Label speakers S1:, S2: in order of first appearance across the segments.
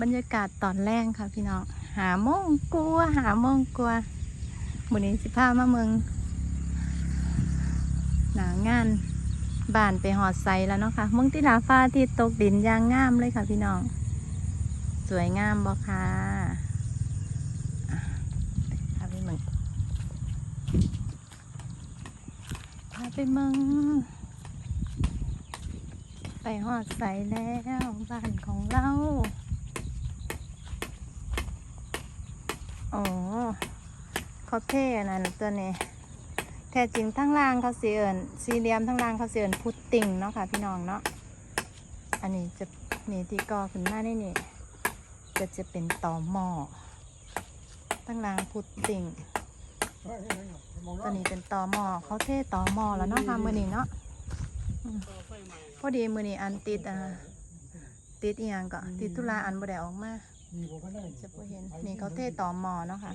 S1: บรรยากาศตอนแรกค่ะพี่น้อง หาโมงกลัว หาโมงกลัวามื้อนี้สิพามาเมืองหนางานบ้านไปหอดไซแล้วเนาะค่ะมืองที่ลาฟ้าที่ตกดินยางงามเลยค่ะพี่น้อง สวยงามบ่ค่ะอะพาไปเมืองพา ไปมืองไปหอดไซแล้วบ้านของเราอ๋อเขาเท่นนั้นตัวนี้แท้จริงทั้งล่างเขาเสียนสี่เหลี่ยมทั้งล่างเขาเสียนพุดติ่งเนาะค่ะพี่น้องเนาะอันนี้จะนี่ที่ก่อขึ้นมาได้นี่ก็จะเป็นต่อหม้อทั้งล่างพุดติ่ง ตัวนี้เป็นต่อหม้อเขาเท่ต่อหม้อแล้วเนาะค่ะมือนี้เนาะอืมพอดีมือนี้อันติดอ่าติดอีหยังก็ติดตุลาอันบ่ได้ออกมาจะบ่เห็นนี่เขาเท่ต่อหม้อเนาะค่ะ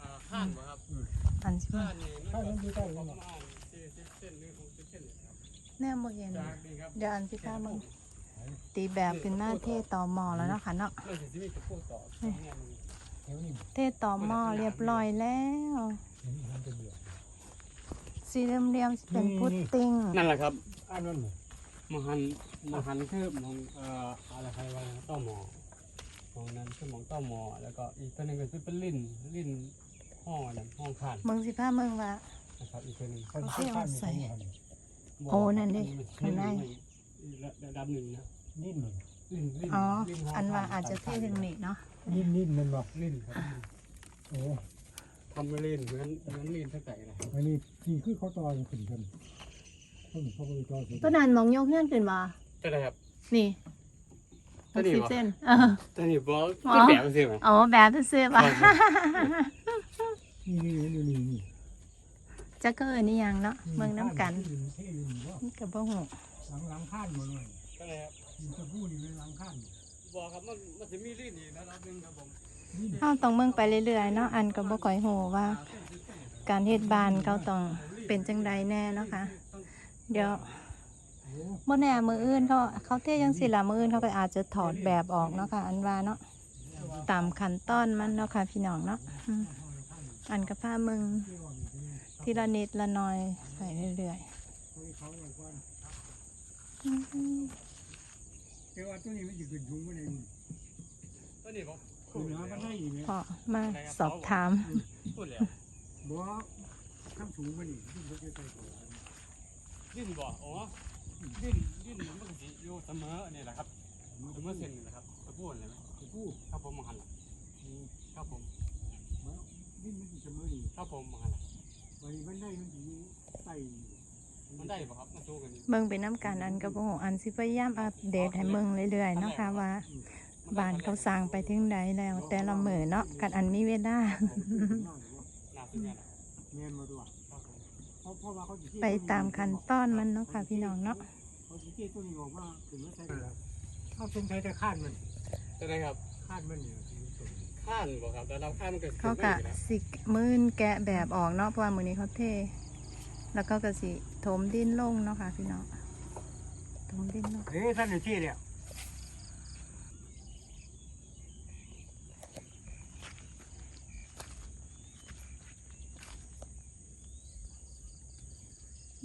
S2: อ่าข้านบ่ครับ
S1: อันสิ
S2: ข้า
S1: มา
S2: นนี่มันก็ประมาณสี่สิบเซนหรือหกสิบเซนเลยครับ
S1: แน่บ่เห็น
S2: จากนี่ครับ
S1: เดี๋ยวอันสิพามึงตีแบบขึ้นมาเท่ต่อหม้อแล้วเนาะค่ะเนาะ
S2: มันถึงจะมีตะปูต่อเนี่ยมัน
S1: เท่ต่อหม้อเรียบร้อยแล้วสีเหลี่ยมๆสิเป็นพุดดิ้ง
S2: นั่นแหละครับ
S3: อันนั้นหมด
S2: มหันมหันคือมองเอ่ออะไรใครว่าเต้าหมอมองนั้นคือมองเต้าหมอ แล้วก็อีกตัวหนึงก็คือเป็นลิ้นลิ้นห้องอันนั้นห้องข้าน
S1: มึงสิพามึงว่า
S2: นะครับอีกตัวหนึง
S3: เขาเที่ยวใส่
S1: โอ้นั่นดิข้างใน
S2: ระดับหนึ่งนะ
S3: นิ่ม
S2: ลิ้นลิ้น
S1: อ๋อ
S2: ลิ้ห้ง
S1: อันว่า
S2: ข้
S1: อาจจะเท่ถึงนี่เนาะ
S3: นิ่มนิ่มมันบอก
S2: ลิ้นครับ
S3: โอ้
S2: ทำไม่เล่นเหมือนเหมือนลิ้นเท่าไหร่นะ
S3: อันนี้ที่คือเขาต่อขึ้นกันต้นเขาไปต่อขึ้น
S1: ตัวนั้นมองยกเงื่อนขึ้นบ่
S2: ก็ได้ครับ
S1: นี่
S2: ตัวนี้
S1: สิ
S2: บ่
S1: เส้นเออ
S2: ตัวนี้บอก
S1: อ๋อ
S2: เป็นแบบสิไหม
S1: อ๋อแบบซื่อๆบ่
S3: นี่นี่นี่นี่นี่
S1: จะเกิดนี่ยังเนาะเมืองน้ำกัน
S3: เท่อยู่ว่า
S1: มันกับบ่หู
S3: หลังหลังข้านหมดเลย
S2: ก็ได้ครับ
S3: มันจะพูดนี่เป็นหลังข้าน
S2: บอกครับมันมันจะมีลิ้นอีกนะครับหนึงครับผม
S1: เฮาต้องเมืองไปเรื่อยๆเนาะอันก็บ่ค่อยหูว่า การเฮ็ดบ้านเขาต้องเป็นจังใดแน่เนาะค่ะเดี๋ยว
S3: โอ้
S1: บ่แน่มืออื่นเขาเขาเทจังสิล่ะมืออื่นเขาก็อาจจะถอดแบบออกเนาะค่ะ อันว่าเนาะตามขั้นตอนมันเนาะค่ะพี่น้องเนาะอันกับผ้ามึงทีละนิดละน่อยใส่เรื่อย
S3: เขาอย่างก่อน
S1: ๆอืม
S3: เดี๋ยวตัวนี้มันจะขึ้นสูงกว่านี้
S2: ตัวนี้บอก
S3: ขึ้นมาก็ได้อีกเนี่ย
S1: พอมาสอบถาม
S2: พูดแล้ว
S3: บ่ข้ามสูงกว่านี้ที่เขาจะใส่ตัว
S2: ลิ้นบอกอ๋อลิ้นลิ้นมันก็สิอยู่เสมอนี่แหละครับเสมอเส้นนี่แหละครับจะพูดเลยไหม
S3: จะพูด
S2: ครับผมมาหันหลังครับผม
S3: นี่มันจะเสมออีก
S2: ครับผมมาหันหลัง
S3: วันนี้มันได้มันอยู่ใต้
S2: มันได้ป่ะครับมาสู้กันนี่
S1: เบิ่งเป็นน้ำกันอันกับโอ้อันสิพยายามอัปเดตให้เบิ่งเรื่อยๆเนาะค่ะว่าบ้านเขาสร้างไปถึงใดแล้ว แต่ละมื้อเนาะกันอันมีเวลา
S2: น่าสนใจนะ
S3: เงินมาด้วย
S2: ครับผม
S3: เพราะเพราะว่าเขาจะ
S1: ไปตามขั้นตอนมันเนาะค่ะพี่น้องเนาะ
S3: เขาจะเจ๊ตัวนี้บอกว่าถึงว่าใช้เขาเป็นใช้แต่ข้านมัน
S2: จะได้ครับ
S3: ข้านมันเนี่ยคือส่วน
S2: ข้านบอกครับแต่เราข้านมันก็
S1: เขากะสิมื่นแกะแบบออกเนาะเพราะว่ามือนี้เขาเท แล้วก็กะสิถมดินลงเนาะค่ะพี่น้องถมดินลง
S3: เฮ้ยท่านอยู่ที่เนี่ย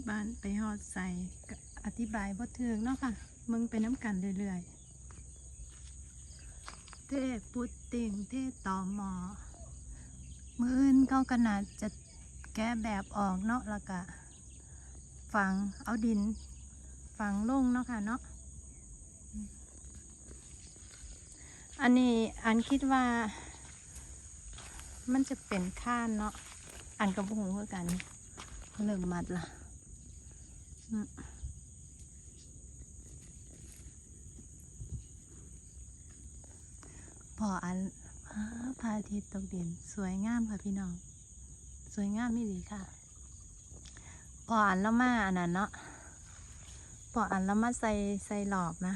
S1: บ้านไปหอดใส่ก็อธิบายบ่ถึงเนาะค่ะ มึงไปน้ำกันเรื่อยๆ เทปุดติ่งเทต่อหมอ มืออื่นเขาขนาดจะแก้แบบออกเนาะแล้วก็ ฝังเอาดิน ฝังลงเนาะค่ะเนาะอันนี้อันคิดว่า มันจะเป็นข้านเนาะอันกระบุงเพื่อกันเริ่มมัดละพออันพระอาทิตย์ตกดินสวยงามค่ะพี่น้อง สวยงามไม่ดีค่ะ พออันแล้วมาอันนั้นเนาะพออันแล้วมาใส่ใส่หลอบนะ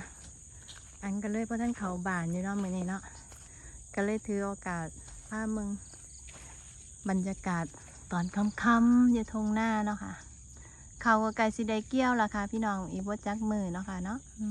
S1: อันก็เลยเพราะท่านเขาบานอยู่เนาะมือนี้เนาะก็เลยถือโอกาสพามึงบรรยากาศตอนค่ำๆอย่าทงหน้าเนาะค่ะเขาก็ไกลสิได้เกี้ยวละค่ะ พี่น้องอีบ่จักมือเนาะค่ะเนาะอื